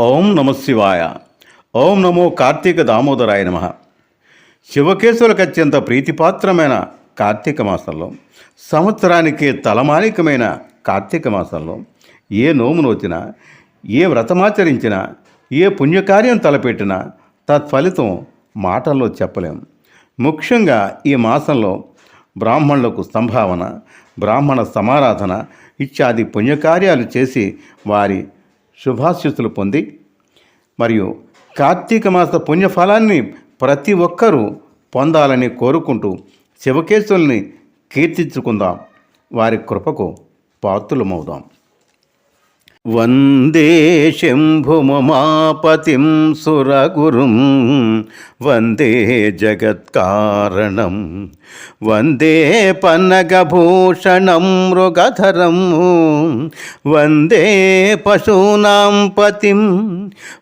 ఓం నమ శివాయ. ఓం నమో కార్తీక దామోదరాయ నమ. శివకేశవులకు అత్యంత ప్రీతిపాత్రమైన కార్తీక మాసంలో సంవత్సరానికి తలమానికమైన కార్తీక మాసంలో ఏ నోము నోచినా ఏ వ్రతమాచరించినా ఏ పుణ్యకార్యం తలపెట్టినా తత్ఫలితం మాటల్లో చెప్పలేం. ముఖ్యంగా ఈ మాసంలో బ్రాహ్మణులకు సంభావన బ్రాహ్మణ సమారాధన ఇత్యాది పుణ్యకార్యాలు చేసి వారి శుభాశీస్సులు పొంది మరియు కార్తీక మాస పుణ్యఫలాన్ని ప్రతి ఒక్కరూ పొందాలని కోరుకుంటూ శివకేశుల్ని కీర్తించుకుందాం. వారి కృపకు పాత్రులమవుదాం. వందే శంభుమమాపతిం సురగురుం. వందే జగత్కారణం వందే పన్నగభూషణం మృగధరం. వందే పశూనాం పతిం.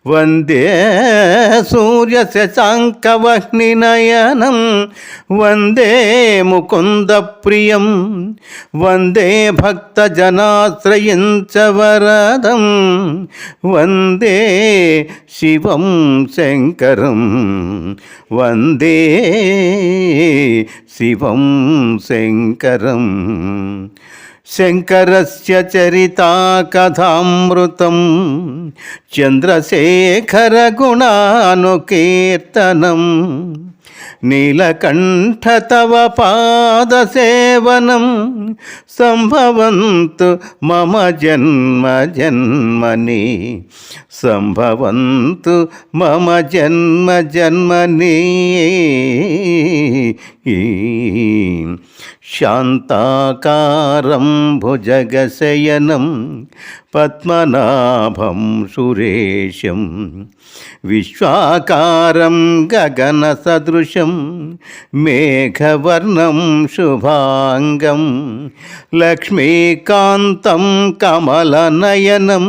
వందే సూర్యశశాంకవహ్నినయనం వందే ముకుందప్రియం వందే పదం వందే శివం శంకరం. వందే శివం శంకరం. శంకరస్య చరితా కథామృతం. చంద్రశేఖరగుణానుకీర్తనం నీలకంఠ తవ పాదసేవనం సంభవంతు మమ జన్మ జన్మని. సంభవంతు మమ జన్మ జన్మని. శాంతాకారం భుజగశయనం పద్మనాభం సురేశం. విశ్వాకారం గగన సదృశ గగనసదృశం మేఘవర్ణం శుభాంగం లక్ష్మీకాంతం కమలనయనం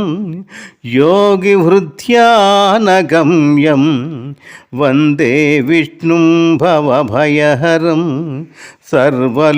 యోగిహృద్యానగమ్యం వందే విష్ణుం భవభయహరం సర్వలోకైకనాథం.